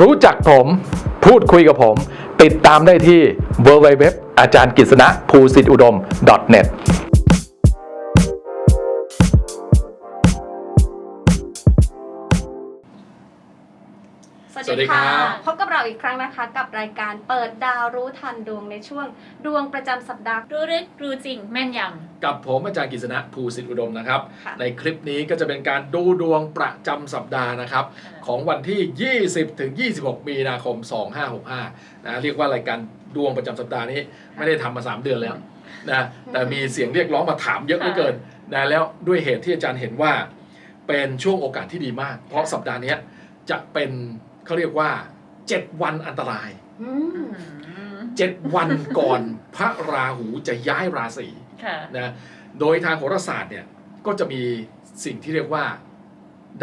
รู้จักผมพูดคุยกับผม ติดตามได้ที่ www อาจารย์กฤษณะภูสิทธิอุดม .net วัสสวัสดีดีครัค่ะบพบกับเราอีกครั้งนะคะ กับรายการเปิดดาวรู้ทันดวงในช่วง ดวงประจำสัปดาห์รู้ลึกรู้จริงแม่นยกับผมอาจารย์กฤษณะภูสิทธิอุดมนะครับค่ะในคลิปนี้ก็จะเป็นการดูดวงประจำสัปดาห์นะครับำของวันที่ 20ถึง26 มีนาคม 2565นะเรียกว่ารายการดวงประจำสัปดาห์นี้ไม่ได้ทำมา 3 เดือนแล้วนะแต่มีเสียงเรียกร้องมาถามเยอะเหลือเกินนะแล้วด้วยเหตุที่อาจารย์เห็นว่า เป็นช่วงโอกาสที่ดีมาก เพราะสัปดาห์เนี้ยจะเป็น เขาเรียกว่า7วันอันตรายอือืมม7วันก่อนพระราหูจะย้ายราศีค่ะนะโดยทางโหราศาสตร์เนี่ยก็จะมีสิ่งที่เรียกว่า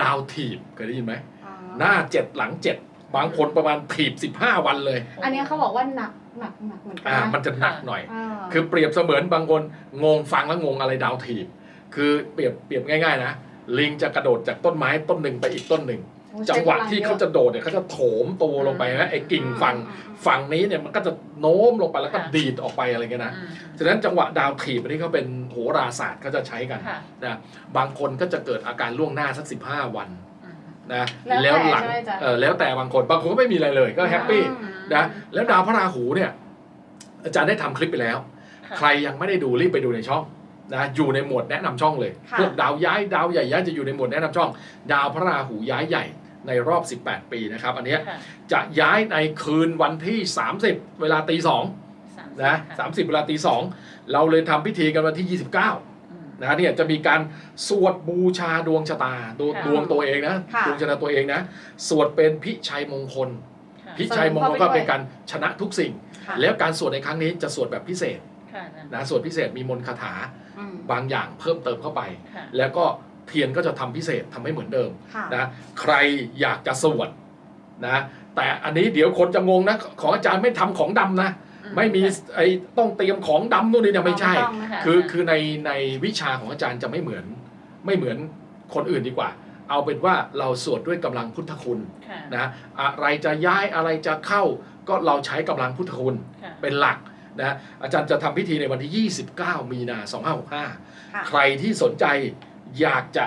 ดาวถีบเคยได้ยินไหมอ๋อหน้าเจ็ดหลังเจ็ดบางคนประมาณถีบ15วันเลย อันนี้เขาบอกว่าหนักหนักหนักเหมือนกัอ่านะมันจะหนักหน่อยาคือเปรียบเสมือนบางคนงงฟังแล้วงงอะไรดาวถีบ คือเปรียบเปรียบง่าย ๆ นะ ลิงจะกระโดดจากต้นไม้ต้นหนึ่งไปอีกต้นหนึ่งโอ้ จังหวะที่ใช้เขากำลังจะโดดเนี่ยเขาจะโถมตัวลงไปนะไอ้กิ่งเยอะฝั่งอืมอืมฝั่งนี้เนี่ยมันก็จะโน้มลงไปแล้วก็ค่ะดีดออกไปอะไรเงี้ยนะอืมฉะนั้นจังหวะดาวถีบอันนี้เขาเป็นโหราศาสตร์เขาจะใช้กันค่ะนะบางคนก็จะเกิดอาการล่วงหน้าสักสิบห้าวันอืมนะแล้วแต่หลัใช่ไหมจ๊ะเออแล้วแต่บางคนบางคนก็ไม่มีอะไรเลยก็แฮปปี้อืมนะแล้วดาวพระราหูเนี่ย อาจารย์ได้ทำคลิปไปแล้วค่ะใครยังไม่ได้ดูรีบไปดูในช่องนะอยู่ในหมวดแนะนำช่องเลยค่ะพวกดาวย้ายดาวใหญ่ย้ายจะอยู่ในหมวดแนะนำช่อง ดาวพระราหูย้ายใหญ่ ในรอบ 18 ปีนะครับ อันเนี้ยค่ะจะย้ายในคืนวันที่ 30 เวลาตีสองสามสิบนะค่สามสิบเวลาตีสองเราเลยทำพิธีกันวันที่ 29 อืมนะเนี่ยจะมีการสวดบูชาดวงชะตาดวงค่ะดวงตัวเองนะค่ะ ดวงชะตาตัวเองนะสวดเป็นพิชัยมงคล ค่ะพิชัยมงคลก็เป็นการชนะทุกสิ่ง ค่ะแล้วการสวดในครั้งนี้จะสวดแบบพิเศษค่ะนะนะสวดพิเศษมีมนต์คาถาอืม บางอย่างเพิ่มเติมเข้าไป ค่ะแล้วก็ เทียนก็จะทำพิเศษทำให้เหมือนเดิมค่ะนะใครอยากจะสวดนะแต่อันนี้เดี๋ยวคนจะงงนะของอาจารย์ไม่ทำของดำนะ ไม่มีไอ้ต้องเตรียมของดำนู่นนี่เนี่ยไม่ใช่ต้องนะคะคือคือในในวิชาของอาจารย์จะไม่เหมือน ไม่เหมือนคนอื่นดีกว่า เอาเป็นว่าเราสวดด้วยกำลังพุทธคุณค่ะนะอะไรจะย้ายอะไรจะเข้าก็เราใช้กำลังพุทธคุณค่ะเป็นหลักนะอาจารย์จะทำพิธีในวันที่ 29 มีนาค่ะ2565 ใครที่สนใจ อยากจะ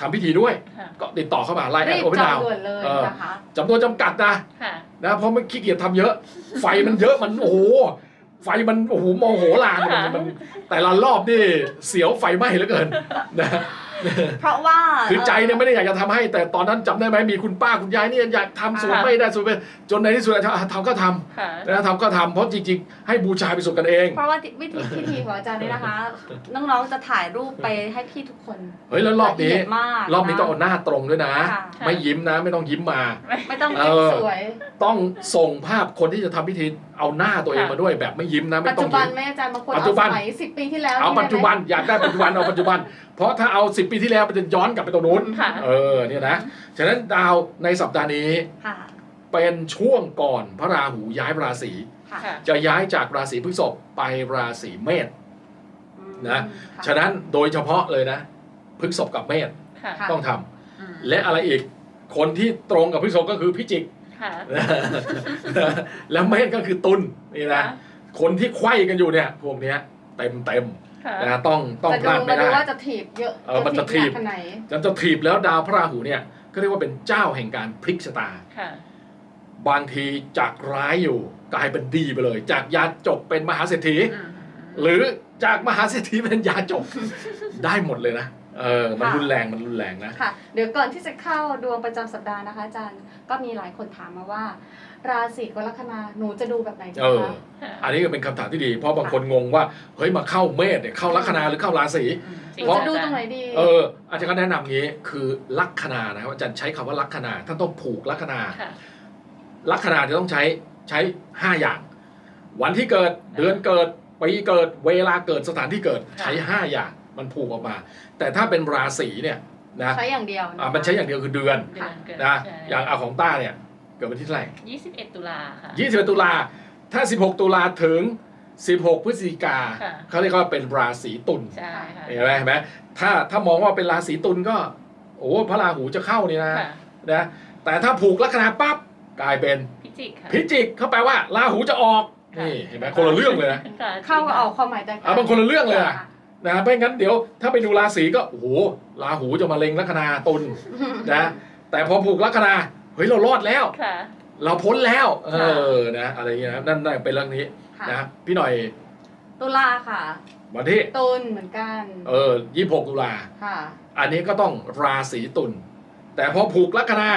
ทำพิธีด้วย ค่ะก็ติดต่อเข้ามาไล่แอรีดบโอเปนจอดางวด่วนเลยเออนะคะจำนวนจำกัดนะค่ะ นะเพราะมันขี้เกียจทำเยอะ ไฟมันเยอะมันโอ้โหไฟมันโอ้โหโมโหลานมันมันแต่ละรอบนี่เสียวไฟไหม้เหลือเกินนะ เพราะว่าคือใจเนี่ยไม่ได้อยากจะทำให้ แต่ตอนนั้นจำได้ไหมมีคุณป้าคุณยายเนี่ยอยากทำสูตรค่ะไม่ได้สูตรไปจนในที่สุดแล้วทำก็ทค่ะำนะทำก็ทำเพราะจริงๆ ให้บูชาไปสุดกันเอง เพราะว่าวิธีพิธีของอาจารย์นี่นะคะ น้องๆจะถ่ายรูปไปให้พี่ทุกคนเฮ้ยแล้วรอบนี้ละเยดมากรอบนี้ต้องเอาหน้าตรงด้วยนะค่ะไม่ยิ้มนะ ไม่ต้องยิ้มมา ไม่ต้องเอเก็บอสวยต้องส่งภาพคนที่จะทำพิธีเอาหน้าตัวเองค่ะมาด้วยแบบไม่ยิ้มนะไม่ปัจต้อจุงบันยิ้มแม่อาจารย์บางคนปัจเอาจุบัสนมัยสิบปีที่แล้วเอานี่ปัจจุบันอยากได้ปัจจุบันเอาปัจจุบัน เพราะถ้าเอา 10 ปีที่แล้วมันจะย้อนกลับไปตรงนู้น ค่ะ เออเนี่ยนะ ฉะนั้นดาวในสัปดาห์นี้ค่ะ เป็นช่วงก่อนพระราหูย้ายราศี ค่ะค่ะจะย้ายจากราศีพฤษภไปราศีเมษ อืมนะ ค่ฉะนั้นโดยเฉพาะเลยนะพฤษภกับเมษค่ะค่ะต้องทำอืมและอะไรอีกคนที่ตรงกับพฤษภก็คือพิจิก ค่ะ แล้วเมษก็คือตุลนี่นะ คนที่ไขว้กันอยู่เนี่ยพวกเนี้ยเต็มเต็มค่ะๆ นะต้องต้องจะพลาดดูไม่มาดูได้ว่าจะถีบเยอะเออมันจะถีบหนักขนาดไหนจะจะถีบแล้วดาวพระราหูเนี่ยก็เรียกว่าเป็นเจ้าแห่งการพลิกชะตาค่ะบางทีจากร้ายอยู่กลายเป็นดีไปเลย จากยาจกเป็นมหาเศรษฐีอืมหรือจากมหาเศรษฐีเป็นยาจกได้หมดเลยนะเออ มันรุนแรง มันรุนแรงนะ ค่ะ เดี๋ยวก่อนที่จะเข้าดวงประจำสัปดาห์นะคะอาจารย์ ก็มีหลายคนถามมาว่า ราศีกรกฎาหนูจะดูแบบไหนดีเออคะค่ะอันนี้ก็เป็นคำถามที่ดี เพราะบางคนงงว่าเฮ้ยมาเข้าเมษเนี่ยเข้าลัคนาหรือเข้าราศีอืมหนูจะดูตรงไหนดีเอออาจารย์ก็แนะนำงี้คือลัคนานะครับอาจารย์ใช้คำว่าลัคนาท่านต้องผูกลัคนา ค่ะ ลัคนาจะต้องใช้ใช้ห้าอย่าง วันที่เกิดเดือนเกิดปีเกิดเวลาเกิดสถานที่เกิดค่ะใช้ห้าอย่างมันผูกออกมา แต่ถ้าเป็นราศีเนี่ยนะใช้อย่างเดียวอะมันใช้อย่างเดียวคือเดือนเดือนเกิดนะใช่อย่างอาของต้าเนี่ย เกิดวันที่เท่าไหร่ยี่สิบเอ็ดตุลาค่ะ21ตุลา ถ้า 16 ตุลาถึง 16 พฤศจิกาค่ะ เขาเรียกว่าเป็นราศีตุลใช่ค่ะเห็นไหมเห็นไหมถ้าถ้ามองว่าเป็นราศีตุลก็ โอ้พระราหูจะเข้านี่นะค่ะนะแต่ถ้าผูกลัคนาปั๊บกลายเป็นพิจิกค่ะพิจิกเขาแปลว่าราหูจะออกค่ะนี่เห็นไหมคนละเรื่องเลยนะค่ะเข้ากับออกความหมายแตกต่างอะบางคนละเรื่องเลยอะนะไม่งั้นเดี๋ยวถ้าไปดูราศีก็โอ้โหราหูจะมาเล็งลัคนาตุลนะแต่พอผูกลัคนา เฮ้ยเรารอดแล้ว ค่ะ เราพ้นแล้ว เอค่ะอนะอะไรอย่างเงี้ยนะนั่นนั่นเป็นเรื่องนี้ค่ะ นะพี่หน่อยตุลาค่ะ วันที่ตุลเหมือนกัน เออยี่หกตุลา ค่ะ อันนี้ก็ต้องราศีตุลแต่พอผูกลัคนา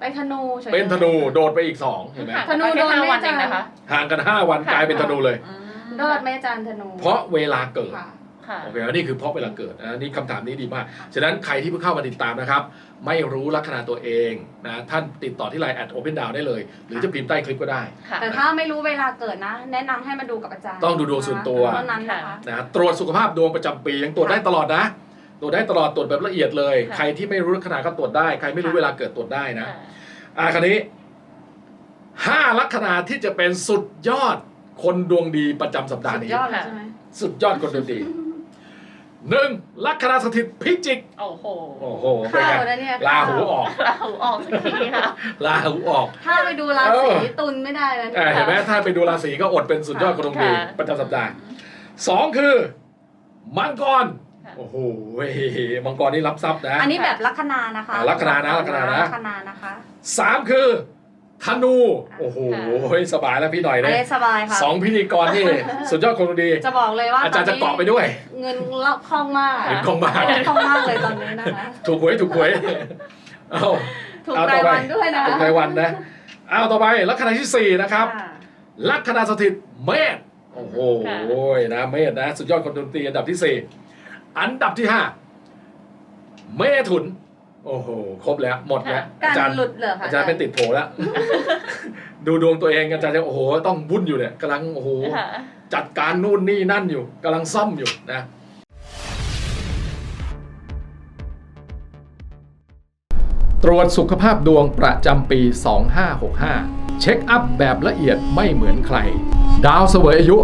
เป็นธนูฉยๆ เป็นธนูโดดไปอีกสองเห็นไหมค่ะธนูแค่โดนห้าไหมวันจ๊ะเองนะคะ ห่างกัน 5 วันค่ะกลายเป็นธนูเลย อืมรอดไหมอาจารย์ธนูเพราะเวลาเกิด ค่ะ ค่ะ โอเคอันนี้คือเพราะเวลาเกิดนะนี่คำถามนี้ดีมาก ฉะนั้นใครที่เพิ่งเข้ามาติดตามนะครับ ไม่รู้ลัคนาตัวเองนะท่านติดต่อที่ไลน์แอดโอเพนดาวได้เลย หรือจะพิมพ์ใต้คลิปก็ได้ ค่ะ แต่ถ้าไม่รู้เวลาเกิดนะ แนะนำให้มาดูกับอาจารย์ต้องดูดวงส่วนตัว เท่านั้นนะคะ นะตรวจสุขภาพดวงประจำปียังตรวจได้ตลอดนะ ตรวจได้ตลอดตรวจแบบละเอียดเลย ค่ะ ใครที่ไม่รู้ลัคนาก็ตรวจได้ ใครไม่รู้ค่ะเวลาเกิดตรวจได้นะค่ะอ่าคราวนี้ห้าลัคนาที่จะเป็นสุดยอดคนดวงดีประจำสัปดาห์สุดนี้ ยอดเลยใช่ไหม สุดยอดคนดวงดี หนึ่งลัคนาสถิตพิจิก โอ้โหโอ้โหเป็นเข้าไงแล้วเนี่ยลาหูออกเราออกสักทีค่ะ ลาหูออก ถ้าไปดูราเอศีอตุลไม่ได้แล้วอ่าเนี่ยเห็นไหมถ้าไปดูราศีก็อดเป็นสุดยอดคนดวงดีค่ะ ประจำสัปดาห์สองคือ มังกร ค่ะ โอ้โหมังกรนี่รับทรัพย์นะ อันนี้แบบลัคนานะคะอ่าลัคนานะลัคนานะ ลัคนานะคะสามคือ ธนู โอ้โห สบายแล้วพี่หน่อยอันเนี่ยนี้สบายค่ะสองพิธีกรนี่สุดยอดคนดวงดี จะบอกเลยว่าอาจารย์ตจะนนี้เกาะไปด้วย เงินเลาะคล่องมากเงินคล่องมากเงินคล่องมากเลยตอนนี้นะคะถูกหวยถูกหวยเอาถูกเอาราต่ยอไปวันด้วยนะถูกรายวันนะเอาต่อไปลัคนาที่สี่นะครับค่ะลัคนาสถิตเมษโอ้โหค่ะนะเมษนะ สุดยอดคนดนตรีอันดับที่สี่อันดับที่ห้าเมถุน โอ้โห ครบแล้วหมดแล้วการอาจารย์หลุดเหรอคะอาจารย์เป็นติดโผแล้ว ดูดวงตัวเองอาจารย์จะโอ้โห ต้องวุ่นอยู่เนี่ยกำลังโอ้โหค่ะจัดการนู่นนี่นั่นอยู่กำลังซ่อมอยู่นะตรวจสุขภาพดวงประจำปี 2565 เช็คอัพแบบละเอียดไม่เหมือนใคร ดาวเสวยอายุ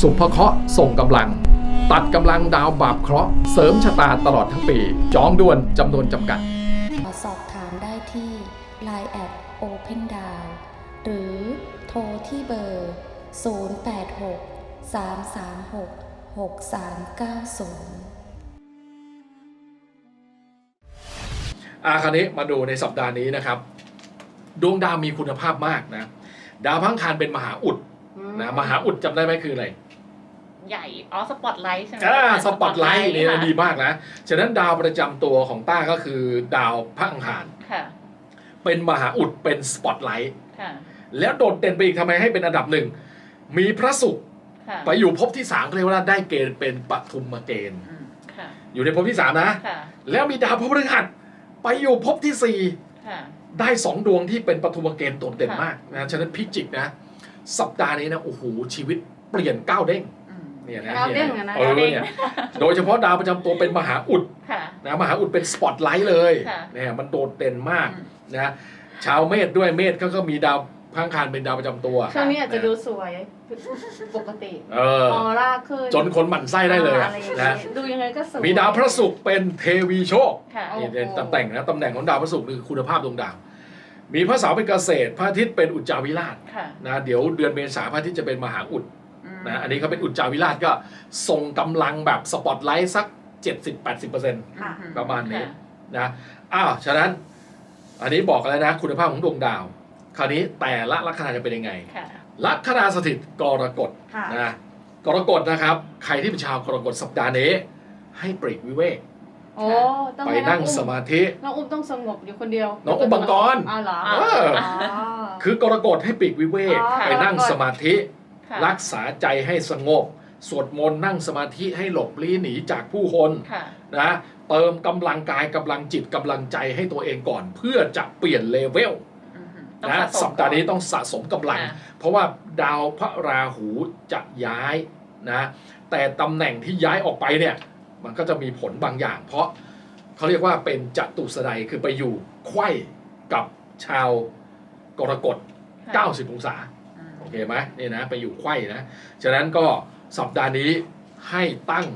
สุภเคราะห์ส่งกำลัง ตัดกำลังดาวบาปเคราะห์ เสริมชะตาตลอดทั้งปี จองด่วนจำนวนจำกัด Open d o w n หรือโทรที่เบอร์ 086 336 6390อาคราวนี้มาดูในสัปดาห์นี้นะครับ ดวงดาวมีคุณภาพมากนะ ดาวพังคารเป็นมหาอุดนะมหาอุดจำได้ไหมคืออะไร ใหญ่ อ๋อ สปอตไลท์ใช่ไหมอ่าคะสปอตไลท์นี่ค่ะดีมากนะ ฉะนั้นดาวประจำตัวของต้าก็คือดาวพระอังคารค่ะ เป็นมหาอุดเป็นสปอตไลท์ค่ะแล้วโดดเด่นไปอีกทำไมให้เป็นอันดับหนึ่ง มีพระศุกร์ค่ะไปอยู่ภพที่สามก็เรียกว่าได้เกณฑ์เป็นปฐุมเกณฑ์อืมค่ะอยู่ในภพที่สามนะค่ะแล้วมีดาวพระพฤหัสไปอยู่ภพที่สี่ค่ะได้สองดวงที่เป็นปฐุมเกณฑ์โดดเด่นค่ะมากนะฉะนั้นพิจิกนะ สัปดาห์นี้นะโอ้โหชีวิตเปลี่ยนก้าวเด้งอืมเนี่ยนะก้าวเด้งอะนะเออเนี่ยโดยเฉพาะดาวประจำตัวเป็นมหาอุดค่ะนะมหาอุดเป็นสปอตไลท์เลยค่ะเนี่ยมันโดดเด่นมาก อืมนะชาวเมษด้วยเมษเขาก็มีดาวพังคารเป็นดาวประจำตัวช่วงนี้อาจจะดูสวยปกติเออออร่าขึ้นจนคนหมั่นไส้ได้เลยอะไรอย่างนะเงี้ยดูยังไงก็สวย มีดาวพระศุกร์เป็นเทวีโชคค่ะโอ้นี่เป็นตำแหน่งนะตำแหน่งของดาวพระศุกร์คือคุณภาพดวงดาว มีพระเสาร์เป็นเกษตร พระอาทิตย์เป็นอุจจาวิราชค่ะนะเดี๋ยวเดือนเมษาพระอาทิตย์จะเป็นมหาอุดอืมนะอันนี้เขาเป็นอุจจาวิราชก็ส่งกำลังแบบสปอตไลท์สัก 70-80%ค่ะประมาณนี้ค่ะนะอ้าวฉะนั้น อันนี้บอกกันแล้วนะ คุณภาพของดวงดาว คราวนี้แต่ละลัคนาจะเป็นยังไง ค่ะ ลัคนาสถิตกรกฎค่ะ นะกรกฎนะครับ ใครที่เป็นชาวกรกฎสัปดาห์นี้ ให้ปรีกวิเวกโอ้ต้องไปให้นั่งอุ้สมาธิ น้องอุ้มต้องสงบอยู่คนเดียวน้องอุ้มบังกร อ้าวเหรออ๋เออ อ๋อ คือกรกฎให้ปรีกวิเวกอ๋อ ไปนั่งกรกฎสมาธิ ค่ะ รักษาใจให้สงบ สวดมนต์นั่งสมาธิให้หลบลี้หนีจากผู้คนค่ะ นะ เติมกำลังกายกำลังจิตกำลังใจให้ตัวเองก่อน เพื่อจะเปลี่ยนเลเวลอืมต้องนะสะสมสัปดาห์นี้ต้องสะสมกำลังค่ะเพราะว่าดาวพระราหูจะย้ายนะแต่ตำแหน่งที่ย้ายออกไปเนี่ยมันก็จะมีผลบางอย่าง เพราะเขาเรียกว่าเป็นจัตุสดัยคือไปอยู่ไขว้กับชาวกรกฎค่ะ90 องศาอืมโอเคไหมนี่นะไปอยู่ไขว้นะ ฉะนั้นก็สัปดาห์นี้ให้ตั้ง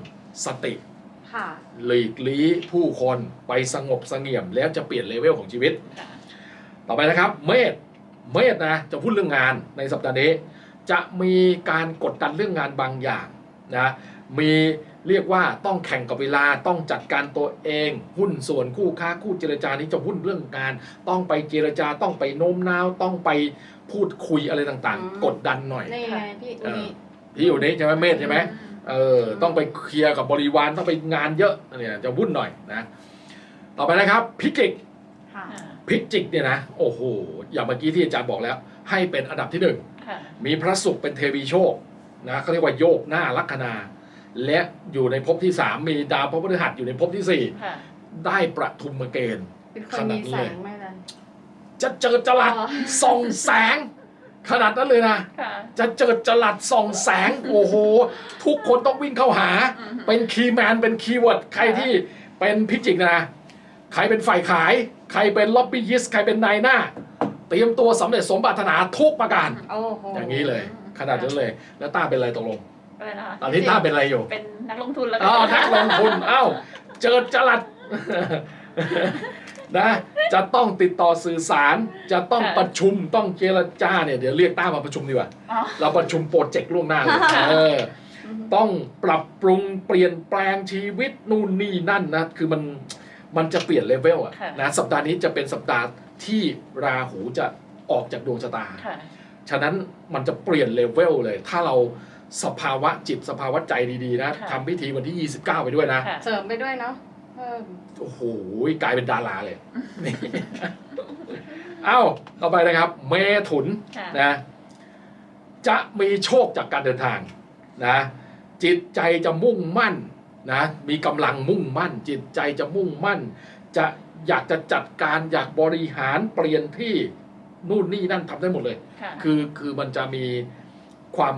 สติ ค่ะ หลีกลี้ผู้คนไปสงบเสงี่ยม แล้วจะเปลี่ยนเลเวลของชีวิตค่ะต่อไปนะครับ เมษเมษนะจะพูดเรื่องงานในสัปดาห์นี้ จะมีการกดดันเรื่องงานบางอย่างนะมีเรียกว่าต้องแข่งกับเวลาต้องจัดการตัวเอง หุ้นส่วนคู่ค้าคู่เจรจานี้จะหุ้นเรื่องงาน ต้องไปเจรจาต้องไปโน้มน้าวต้องไปพูดคุยอะไรต่างอืมๆกดดันหน่อยนี่ไงพี่อุนิพี่อยู่นี่ใช่ไหมเมษใช่ไหม เออต้องไปเคลียร์กับบริวารต้องไปงานเยอะเนี่ยจะวุ่นหน่อยนะ ต่อไปนะครับพิจิกค่ะค่ะพิจิกเนี่ยนะโอ้โหอย่างเมื่อกี้ที่อาจารย์บอกแล้ว ให้เป็นอันดับที่หนึ่งค่ะมีพระศุกร์เป็นเทวีโชคนะเขาเรียกว่าโยกหน้าลัคนา และอยู่ในภพที่สามมีดาวพระพฤหัสอยู่ในภพที่สี่ค่ะได้ประทุมเกณฑ์ เป็นคนมีแสงไหมล่ะจะเจิดจรัสอ๋อส่องแสง ขนาดนั้นเลยนะ ค่ะจะเจิดจรัสส่องแสง โอ้โห ทุกคนต้องวิ่งเข้าหา อืมเป็นคีย์แมนเป็นคีย์เวิร์ดใครที่เป็นพิจิกนะ ใครเป็นฝ่ายขาย ใครเป็นล็อบบี้ยิสใครเป็นนายหน้า เตรียมตัวสำเร็จสมปรารถนาทุกประการ โอ้โหอย่างนี้เลย ขนาดนั้นเลย แล้วต้าเป็นอะไรตกลง อะไรนะคะตอนนี้ต้าเป็นอะไรอยู่เป็นนักลงทุนแล้วกั อ้าวนักลงทุนเอ้าเจอจรัสนะ จะต้องติดต่อสื่อสาร จะต้องประชุมต้องเจรจาเนี่ยเดี๋ยวเรียกต้ามาประชุมดีกว่า อ๋อ เราประชุมโปรเจกต์ล่วงหน้าเลยเออ ต้องปรับปรุงเปลี่ยนแปลงชีวิตนู่นนี่นั่นนะ คือมันมันจะเปลี่ยนเลเวลอะค่ะ นะสัปดาห์นี้จะเป็นสัปดาห์ที่ราหูจะออกจากดวงชะตา ค่ะ ฉะนั้นมันจะเปลี่ยนเลเวลเลย ถ้าเราสภาวะจิตสภาวะใจดีๆนะค่ะ ทำพิธีวันที่ 29 ไปด้วยนะ ค่ะ เสริมไปด้วยเนาะ เพิ่มโอ้โหกลายเป็นดาราเลยนี่เอ้าต่อไปนะครับ เมถุนค่ะนะ จะมีโชคจากการเดินทางนะ จิตใจจะมุ่งมั่นนะ มีกำลังมุ่งมั่น จิตใจจะมุ่งมั่น จะอยากจะจัดการอยากบริหารเปลี่ยนที่นู่นนี่นั่นทำได้หมดเลย ค่ะ คือคือมันจะมีความ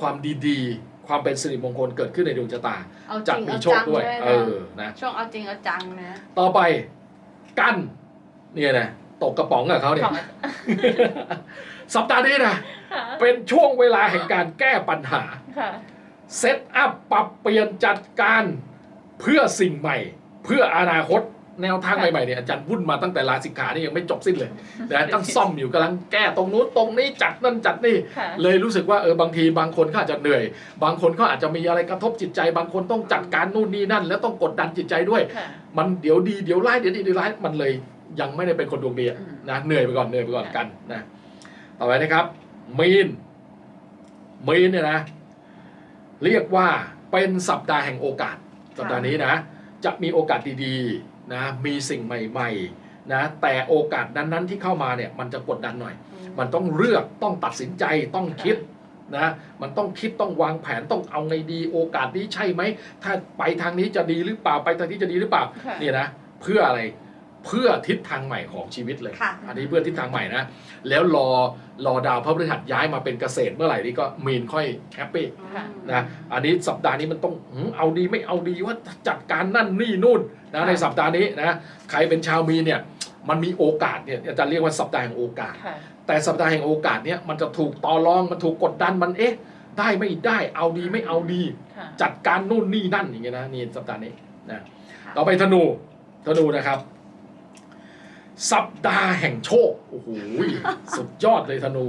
ความดีๆ ความเป็นสิริมงคลเกิดขึ้นในดวงชะตาเอาจจะริงมีเอาโชคจังด้วยด้วยเอนะอนะ ช่วงเอาจริงเอาจังนะต่อไปกันเนี่ยนะตกกระป๋องกับเขาเนี่ย ของสัปดาห์นี้นะ ค่ะเป็นช่วงเวลาแห่งการแก้ปัญหา ค่ะเซตอัพปรับเปลี่ยนจัดการเพื่อสิ่งใหม่ เพื่ออนาคต แนวทางค่ะใหม่ๆเนี่ยอาจารย์วุ่นมาตั้งแต่ลาสิกขานี่ยังไม่จบสิ้นเลยนะต้องซ่อมอยู่กำลังแก้ตรงนู้นตรงนี้จัดนั่นจัดนี่ค่ะเลยรู้สึกว่าเออบางทีบางคนเขาอาจจะเหนื่อย บางคนเขาอาจจะมีอะไรกระทบจิตใจ บางคนต้องจัดการนู่นนี่นั่น แล้วต้องกดดันจิตใจด้วยค่ะมันเดี๋ยวดีเดี๋ยวร้ายเดี๋ยวดีเดี๋ยวร้ายมันเลยยังไม่ได้เป็นคนดวงดีอะอืมนะเหนื่อยไปก่อนเหนื่อยไปก่อนค่ะกันนะต่อไปนะครับมีนมีนเนี่ยนะ เรียกว่าเป็นสัปดาห์แห่งโอกาสสัปดาห์นี้นะ จะมีโอกาสดีๆ นะมีสิ่งใหม่ๆนะแต่โอกาสนั้นๆที่เข้ามาเนี่ยมันจะกดดันหน่อย มันต้องเลือกต้องตัดสินใจต้องคิดนะมันต้องคิดต้องวางแผนต้องเอาไงดี โอกาสนี้ใช่ไหมถ้าไปทางนี้จะดีหรือเปล่าไปทางนี้จะดีหรือเปล่าค่ะเนี่ยนะเพื่ออะไร เพื่อทิศทางใหม่ของชีวิตเลย ค่ะ อันนี้เพื่อทิศทางใหม่นะ แล้วรอรอดาวพระพฤหัสย้ายมาเป็นเกษตรเมื่อไหร่นี่ก็มีนค่อยแฮปปี้ค่ะ นะ อันนี้สัปดาห์นี้มันต้องหืมเอาดีไม่เอาดีว่าจัดการนั่นนี่นู่นนะค่ะ ในสัปดาห์นี้นะใครเป็นชาวมีนเนี่ยมันมีโอกาสเนี่ยอาจารย์เรียกว่าสัปดาห์แห่งโอกาส ค่ะ แต่สัปดาห์แห่งโอกาสเนี่ยมันจะถูกต่อรองมันถูกกดดันมันเอ๊ะ ได้ไม่ได้เอาดีไม่เอาดี ค่ะ จัดการนู่นนี่นั่นอย่างเงี้ยนะนี่สัปดาห์นี้นะต่อไปธนูธนูนะครับ สัปดาห์แห่งโชค โอ้โห สุดยอดเลยธนู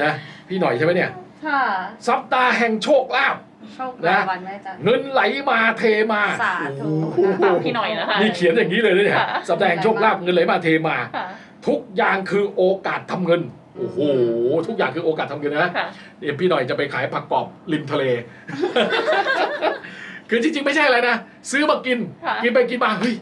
นะพี่หน่อยใช่ไหมเนี่ย ค่ะสัปดาห์แห่งโชคลาภ โชคดีวันแม่จัน เงินไหลมาเทมาสาธุ โอ้โฝากพี่หน่อยนะคะนี่เขียนอย่างนี้เลยนะเนี่ยค่ะ สัปดาห์แห่งโชคลาภเงินไหลมาเทมา ค่ะ ทุกอย่างคือโอกาสทำเงิน โอ้โห ทุกอย่างคือโอกาสทำเงินนะ ค่ะ เดี๋ยวพี่หน่อยจะไปขายผักกรอบริมทะเล คือจริงๆ ไม่ใช่อะไรนะ ซื้อมากิน ค่ะ กินไปกินมาเฮ้ย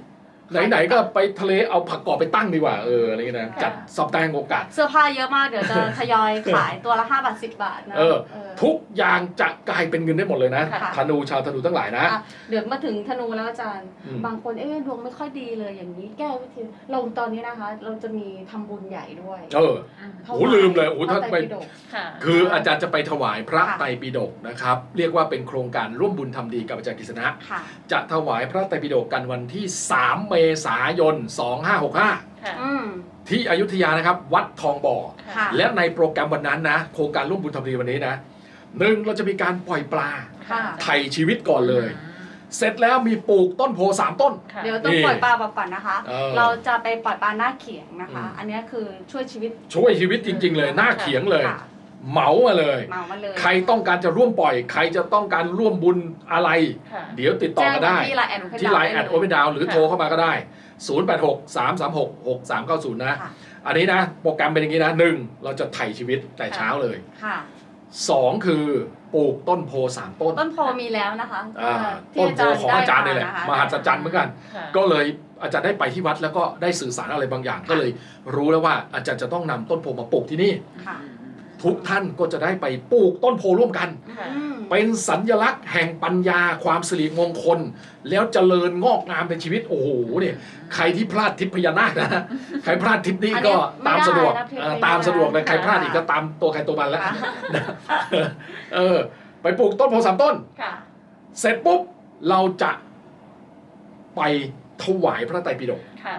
ไหนๆก็ไปทะเลเอาผักกรอบไปตั้งดีกว่าเอออะไรเงี้ยนะค่ะจัดสัปดาห์แห่งโอกาส เสื้อผ้าเยอะมากเดี๋ยวจะทยอยขายตัวละ5บาท10 บาทนะเออทุกอย่างจะกลายเป็นเงินได้หมดเลยนะค่ะธนูชาวธนูทั้งหลายนะอะเดี๋ยวมาถึงธนูแล้วอาจารย์อืมบางคนเอ๊ะดวงไม่ค่อยดีเลยอย่างนี้แก้วิธีลงตอนนี้นะคะ เราจะมีทำบุญใหญ่ด้วย เออโอ้ลืมเลยโอ้ถ้าไปพระตรปิฎกค่ะคืออาจารย์จะไปถวายพระค่ะไตรปิฎกนะครับ เรียกว่าเป็นโครงการร่วมบุญทำดีกับอาจารย์กฤษณะค่ะจะถวายพระไตรปิฎกกันวันที่ 3 เมษายน 2565 ค่ะ อืมที่อยุธยานะครับ วัดทองบ่อ ค่ะ และในโปรแกรมวันนั้นนะโครงการร่วมบุญทำดีวันนี้นะหนึ่งเราจะมีการปล่อยปลาค่ะ ไถ่ชีวิตก่อนเลย เสร็จแล้วมีปลูกต้นโพสามต้น ค่ะ เดี๋ยวต้องนี่ปล่อยปลาบอกก่อนนะคะ เออเราจะไปปล่อยปลาหน้าเขียงนะคะ อืม อันนี้คือช่วยชีวิตช่วยชีวิตจริง ๆ เลยหน้าเขียงเลย ค่ะ เหมามาเลยเหมามาเลยใครต้องการจะร่วมปล่อย ใครจะต้องการร่วมบุญอะไร ค่ะเดี๋ยวติดต่อแจ้งมาได้ที่ไลน์แอด ที่ไลน์แอดโอเปนดาวหรือค่ะโทรเข้ามาก็ได้ 086 336 6390 นะ ค่ะ อันนี้นะ โปรแกรมเป็นอย่างนี้นะหนึ่งเราจะไถ่ชีวิตแต่เช้าเลย ค่ะสองคือปลูกต้นโพสามต้นต้นโพมีแล้วนะคะอ่าที่ต้นโพของอาจารย์นี่แหละได้มหัศจรรย์เหมือนกัน ค่ะก็เลยอาจารย์ได้ไปที่วัดแล้วก็ได้สื่อสารอะไรบางอย่าง ก็เลยรู้แล้วว่าอาจารย์จะต้องนำต้นโพมาปลูกที่นี่ ค่ะ ทุกท่านก็จะได้ไปปลูกต้นโพร่วมกัน ค่ะอืมเป็นสัญลักษณ์แห่งปัญญาความสิริมงคล แล้วเจริญงอกงามในชีวิต โอ้โหเนี่ยใครที่พลาดทิพย์พญานาคนะ ใครพลาดทิพย์นี้ก็ตามสะดวกเออตามสะดวกเลยใครพลาดอีกก็ตามตัวใครตัวมันแล้วค่ะนะเออ ไปปลูกต้นโพสามต้น ค่ะ เสร็จปุ๊บเราจะไปถวายพระไตรปิฎกค่ะ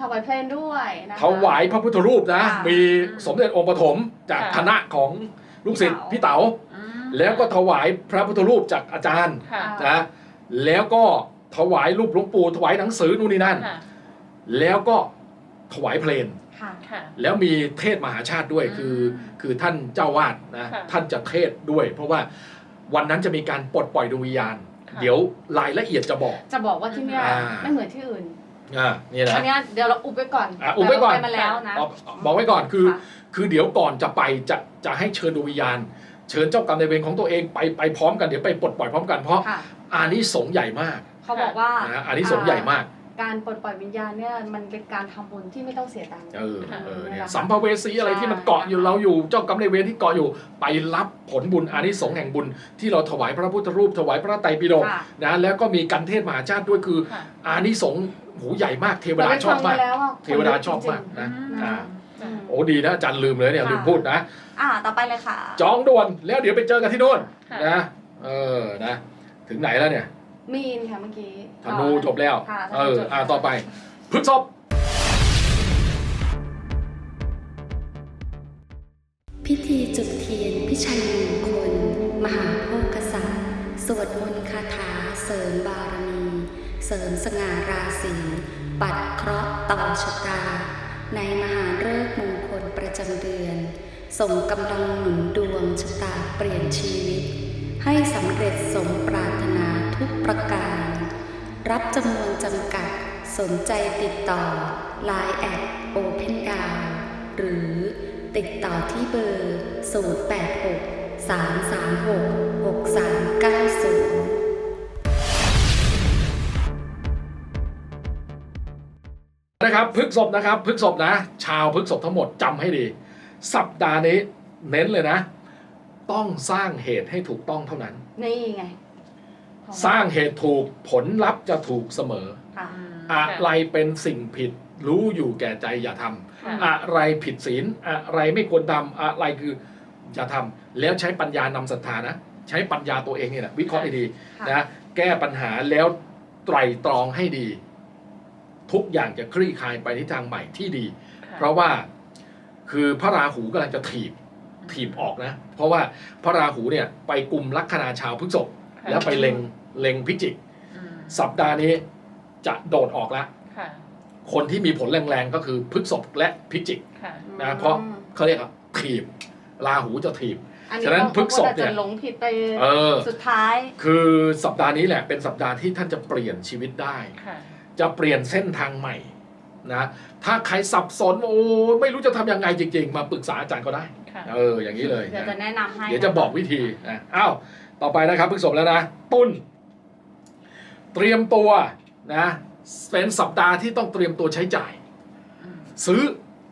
ถวายเพลงด้วยนะคะ ถวายพระพุทธรูปนะ ค่ะมีสมเด็จองค์ปฐมจากค่ะ คณะของลูกศิษย์พี่พี่เต๋าเต๋าอืมแล้วก็ถวายพระพุทธรูปจากอาจารย์ค่ะ นะแล้วก็ถวายรูปหลวงปู่ถวายหนังสือนู่นนี่นั่น ค่ะแล้วก็ถวายเพลง ค่ะ ค่ะ แล้วมีเทศมหาชาติด้วยอืมคือคือท่านเจ้าวาดนะค่ะท่านจะเทศด้วย เพราะว่าวันนั้นจะมีการปลดปล่อยดวงวิญญาณ ค่ะ เดี๋ยวรายละเอียดจะบอก จะบอกว่าที่เนี่ยอ่า ไม่เหมือนที่อื่น อ่านี่นะอันเนี้ยเดี๋ยวเราอุบไว้ก่อนอะอุบไว้ก่อนแต่เราไปมาแล้วนะ บอกบอกไว้ก่อนคือ ค่ะ คือเดี๋ยวก่อนจะไปจะจะให้เชิญดวงวิญญาณ เชิญเจ้ากรรมนายเวรของตัวเองไปไปพร้อมกันเดี๋ยวไปปลดปล่อยพร้อมกันเพราะค่ะอานิสงส์ใหญ่มากเขาบอกว่านะอานิสงส์ใหญ่มาก การปลดปล่อยวิญญาณเนี่ยมันเป็นการทำบุญที่ไม่ต้องเสียตังค์เออค่ะเออเนี่ยนะคะสัมภเวสีอะไรใช่ที่มันเกาะอยู่เราอยู่ เจ้ากรรมนายเวรที่เกาะอยู่ไปรับผลบุญอานิสงส์แห่งบุญ ที่เราถวายพระพุทธรูปถวายพระไตรปิฎกค่ะนะแล้วก็มีกันเทศมหาชาติด้วยคือค่ะอานิสงส์หูใหญ่มากเทวเราดาไปชอบฟังมากมาแล้วอะเทวดาชอบมากนะอืมอ่าอืมโอ้ดีนะอาจารย์ลืมเลยเนี่ยค่ะลืมพูดนะอ่าต่อไปเลยค่ะ จองด่วนแล้วเดี๋ยวไปเจอกันที่โน่นค่ะนะเออนะ ถึงไหนแล้วเนี่ย มีนค่ะเมื่อกี้ธนูจบแล้ว ค่ะธนูเออจบอ่าต่อไปพฤษภพิธีจุดเทียนพิชัยมงคล มหาโภคศัตริย์สวดมนต์คาถาเสริมบารมี เสริมสง่าราศีปัดเคราะห์ต่อชะตา ในมหาฤกษ์มงคลประจำเดือน ส่งกำลังหนุนดวงชะตาเปลี่ยนชีวิต ให้สำเร็จสมปรารถนาทุกประการ รับจำนวนจำกัด สนใจติดต่อ Line แอด Open d o w n หรือติดต่อที่เบอร์ 086 336 6390นะครับพฤษภนะครับพฤษภนะ ชาวพฤษภทั้งหมดจำให้ดี สัปดาห์นี้เน้นเลยนะ ต้องสร้างเหตุให้ถูกต้องเท่านั้น นี่ไงสร้างเหตุถูกผลลัพธ์จะถูกเสมอค่ะอะไรเป็นสิ่งผิดรู้อยู่แก่ใจอย่าทำค่ะอะไรผิดศีลอะไรไม่ควรทำอะไรคืออย่าทำแล้วใช้ปัญญานำศรัทธานะ ใช้ปัญญาตัวเองเนี่ยนะวิเคราะห์ให้ดีค่ะ นะแก้ปัญหาแล้วไตรตรองให้ดี ทุกอย่างจะคลี่คลายไปในทางใหม่ที่ดีค่ะเพราะว่าคือพระราหูกำลังจะถีบ ถีบออกนะ เพราะว่าพระราหูเนี่ยไปกลุ่มลัคนาชาวพฤษภค่ะแล้วไปเล็งเล็งพิจิกอืมสัปดาห์นี้จะโดดออกแล้วค่ะคนที่มีผลแรงๆก็คือพฤษภและพิจิกค่ะนะเพราะเขาเรียกว่าถีบราหูจะถีบอันนี้ฉะนั้นเขาพฤษภเนี่ยจะหลงผิดไปเออสุดท้าย คือสัปดาห์นี้แหละเป็นสัปดาห์ที่ท่านจะเปลี่ยนชีวิตได้ค่ะจะเปลี่ยนเส้นทางใหม่นะถ้าใครสับสนโอ้ไม่รู้จะทำยังไงจริง ๆ มาปรึกษาอาจารย์ก็ได้ค่ะ เอออย่างนี้เลยเดี๋ยวจะนะแนะนำให้เดี๋ยวจะบอกวิธีนะอ้าวต่อไปนะครับพฤกษบแล้วนะ ตุนเตรียมตัวนะเป็นสัปดาห์ที่ต้องเตรียมตัวใช้จ่าย อืมซื้อ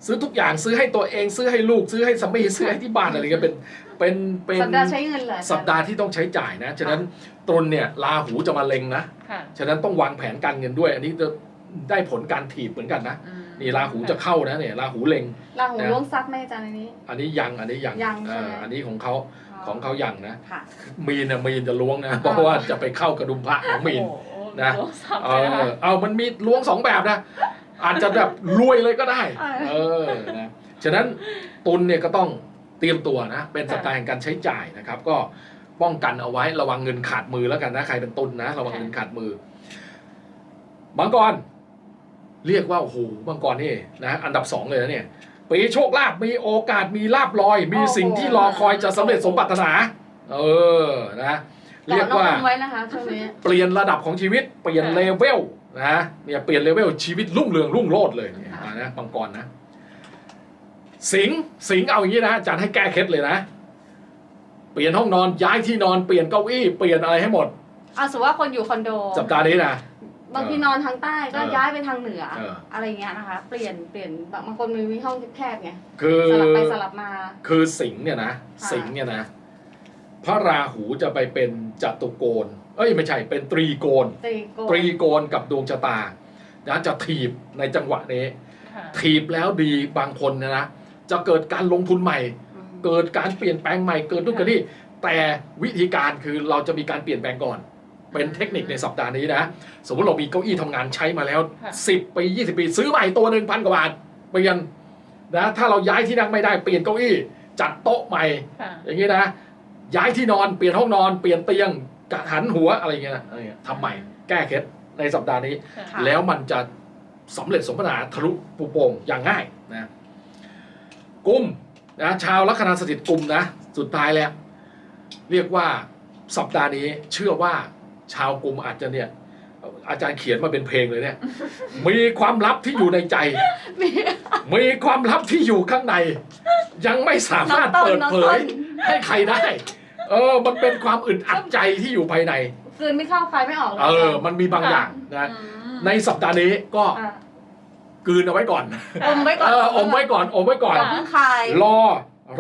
ซื้อทุกอย่างซื้อให้ตัวเองซื้อให้ลูก ซื้อให้สามีซื้อให้ที่บ้านอะไรเงี้ยเป็นเป็นเป็น สัปดาห์ใช้เงินเลยสัปดาห์ที่ต้องใช้จ่ายนะ ฉะนั้นตุนเนี่ยลาหูจะมาเล็งนะ ค่ะฉะนั้นต้องวางแผนการเงินด้วย อันนี้จะได้ผลการถีบเหมือนกันนะ อืม นี่ราหูจะเข้านะเนี่ยราหูเล็งราหูนะล้วงซับไหมอาจารย์อันนี้ อันนี้ยังอันนี้ยังยังใช่เอไหมออันนี้ของเขาของเขายังนะค่ะมีนนะมีนจะล้วงนะเพราะว่าจะไปเข้ากระดุมพระของมีนโอ้โหนะโดสับเอเลยนะคะอเอามันมีล้วงสองแบบนะ อาจจะแบบรวยเลยก็ได้ เออนะฉะนั้นตุนเนี่ยก็ต้องเตรียมตัวนะ เป็นสัปดาห์แห่งการใช้จ่ายนะครับ ก็ป้องกันเอาไว้ระวังเงินขาดมือแล้วกันนะใครเป็นตุนนะ ระวังเงินขาดมือมังกร เรียกว่าโอ้โหมังกรนี่นะอันดับสองเลยนะเนี่ยปีโชคลาภมีโอกาสมีลาบลอย มีสิ่งที่รอคอยจะสำเร็จสมปรารถนา เออนะเรียกว่าเกาะน้องไว้นะคะช่วงนี้เปลี่ยนระดับของชีวิตเปลี่ยนเลเวลนะเนี่ยเปลี่ยนเลเวลชีวิตรุ่งเรืองรุ่งโรจน์เลยเนี่ยอ่านะมังกรนะ สิงห์สิงห์เอาอย่างนี้นะอาจารย์ให้แก้เคล็ดเลยนะ เปลี่ยนห้องนอนย้ายที่นอนเปลี่ยนเก้าอี้เปลี่ยนอะไรให้หมดเอาสมมติว่าคนอยู่คอนโดสัปดาห์นี้นะ บางทีนอนทางใต้ก็เออย้ายไปทางเหนือ เอออ อะไรเงี้ยนะคะ เปลี่ยนเปลี่ยนบางคนมีห้องแคบๆไงคือ สลับไปสลับมา คือสิงห์เนี่ยนะ ค่ะ สิงห์เนี่ยนะ พระราหูจะไปเป็นจตุโกน เอ้ยไม่ใช่เป็นตรีโกนตีโกตรีโกนกับดวงชะตานะจะถีบในจังหวะนี้ ค่ะถีบแล้วดีบางคนเนยนะ จะเกิดการลงทุนใหม่ อืมเกิดการเปลี่ยนแปลงใหม่เกิดนู่นเกิดนี่แต่วิธีการคือเราจะมีการเปลี่ยนแปลงก่อน เป็นเทคนิคในสัปดาห์นี้นะ สมมติเรามีเก้าอี้ทำงานใช้มาแล้ว ค่ะ 10 ปี 20 ปี ซื้อใหม่ตัวหนึ่งพันกว่าบาทเปลี่ยนนะถ้าเราย้ายที่นั่งไม่ได้เปลี่ยนเก้าอี้ จัดโต๊ะใหม่ ค่ะ อย่างนี้นะ ย้ายที่นอนเปลี่ยนห้องนอนเปลี่ยนเตียงกะหันหัวอะไรอย่างเงี้ยนะอะไรเงี้ยทำใหม่แก้เคล็ดในสัปดาห์นี้ ค่ะค่ะแล้วมันจะสำเร็จสมปรารถนาทะลุปูโป่งอย่างง่ายนะกุมนะชาวลัคนาสถิตกุมนะ สุดท้ายแล้ว เรียกว่าสัปดาห์นี้เชื่อว่า ชาวกุมอาจจะเนี่ย อาจารย์เขียนมาเป็นเพลงเลยเนี่ย มีความลับที่อยู่ในใจ มีความลับที่อยู่ข้างใน ยังไม่สามารถน้องต้นเปิดน้องเผต้ยนให้ใครได้ เออ มันเป็นความอึดอัดใจที่อยู่ภายใน คืนไม่เข้าไฟไม่ออกเลยเออ มันมีบางอย่างนะอืมในสัปดาห์นี้ก็อะกลืนเอาไว้ก่อน อมไว้ก่อนเอออมไว้ก่อน อมไว้ก่อนอย่าเพิ่งคายรอ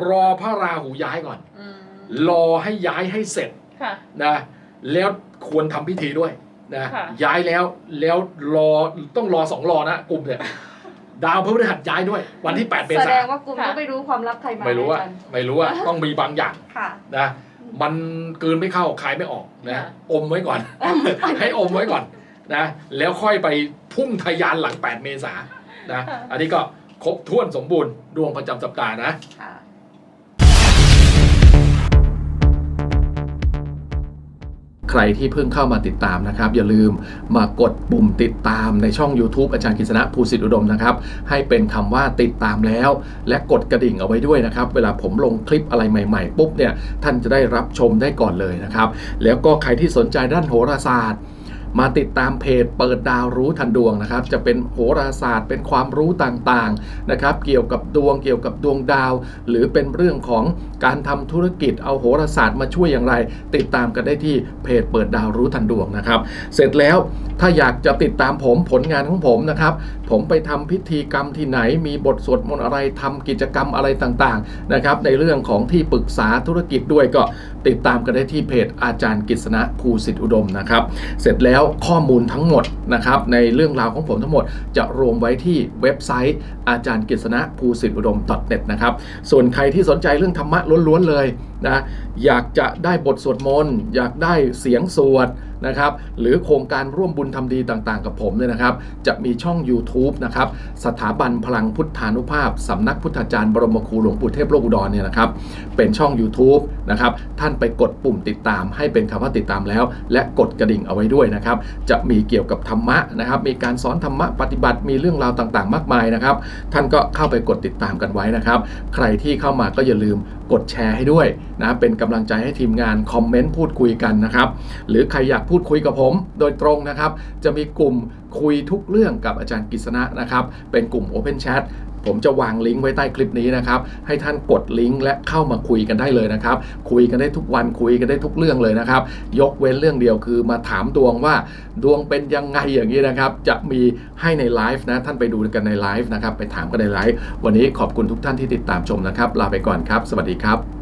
รอพระราหูย้ายก่อนอืมรอให้ย้ายให้เสร็จค่ะนะ แล้วควรทำพิธีด้วยนะค่ะย้ายแล้วแล้วรอต้องรอสองรอนะกลุ่มเนี่ยดาวพฤหัสย้ายด้วย วันที่ 8 เมแสษาดงว่ากลุ่มก็ไม่รู้ความลับใครมาไม่รู้ว่าอาจารย์ไม่รู้ว่าต้องมีบางอย่างค่ะนะมันกลืนไม่เข้าคายไม่ออกนะค่ะอมไว้ก่อน ให้อมไว้ก่อนนะแล้วค่อยไปพุ่งทะยานหลัง 8 เมษานะค่ะอันนี้ก็ครบถ้วนสมบูรณ์ดวงประจำสัปดาห์นะ ใครที่เพิ่งเข้ามาติดตามนะครับ อย่าลืมมากดปุ่มติดตามในช่อง YouTube อาจารย์กิษณะภูสิทธิอุดมนะครับ ให้เป็นคำว่าติดตามแล้ว และกดกระดิ่งเอาไว้ด้วยนะครับ เวลาผมลงคลิปอะไรใหม่ๆปุ๊บเนี่ยท่านจะได้รับชมได้ก่อนเลยนะครับ แล้วก็ใครที่สนใจด้านโหราศาสตร์ มาติดตามเพจเปิดดาวรู้ทันดวงนะครับ จะเป็นโหราศาสตร์ เป็นความรู้ต่างๆนะครับ เกี่ยวกับดวงเกี่ยวกับดวงดาว หรือเป็นเรื่องของการทำธุรกิจเอาโหราศาสตร์มาช่วยอย่างไร ติดตามกันได้ที่เพจเปิดดาวรู้ทันดวงนะครับ เสร็จแล้ว ถ้าอยากจะติดตามผมผลงานของผมนะครับ ผมไปทำพิธีกรรมที่ไหน มีบทสวดมนต์อะไรทำกิจกรรมอะไรต่างๆนะครับ ในเรื่องของที่ปรึกษาธุรกิจด้วยก็ติดตามกันได้ที่เพจอาจารย์กฤษณะภูสิทธิอุดมนะครับ เสร็จแล้วข้อมูลทั้งหมดนะครับ ในเรื่องราวของผมทั้งหมด จะรวมไว้ที่เว็บไซต์อาจารย์กฤษณะภูสิทธิอุดม .net นะครับ ส่วนใครที่สนใจเรื่องธรรมะล้วนๆเลยนะ อยากจะได้บทสวดมนต์ อยากได้เสียงสวด นะครับหรือโครงการร่วมบุญทำดีต่างๆ กับผมเนี่ยนะครับ จะมีช่อง YouTube นะครับสถาบันพลังพุทธานุภาพสำนักพุทธาจารย์บรมครูหลวงปู่เทพโลกอุดรเนี่ยนะครับเป็นช่อง YouTube นะครับท่านไปกดปุ่มติดตาม ให้เป็นคำว่าติดตามแล้ว และกดกระดิ่งเอาไว้ด้วยนะครับจะมีเกี่ยวกับธรรมะนะครับมีการสอนธรรมะปฏิบัติมีเรื่องราวต่างๆ มากมายนะครับ ท่านก็เข้าไปกดติดตามกันไว้นะครับ ใครที่เข้ามาก็อย่าลืม กดแชร์ให้ด้วยนะเป็นกำลังใจให้ทีมงานคอมเมนต์พูดคุยกันนะครับ หรือใครอยากพูดคุยกับผมโดยตรงนะครับ จะมีกลุ่มคุยทุกเรื่องกับอาจารย์กฤษณะนะครับ เป็นกลุ่ม Open Chat ผมจะวางลิงก์ไว้ใต้คลิปนี้นะครับ ให้ท่านกดลิงก์และเข้ามาคุยกันได้เลยนะครับ คุยกันได้ทุกวันคุยกันได้ทุกเรื่องเลยนะครับ ยกเว้นเรื่องเดียวคือมาถามดวงว่าดวงเป็นยังไงอย่างนี้นะครับ จะมีให้ในไลฟ์นะ ท่านไปดูกันในไลฟ์นะครับ ไปถามกันในไลฟ์ วันนี้ขอบคุณทุกท่านที่ติดตามชมนะครับ ลาไปก่อนครับ สวัสดีครับ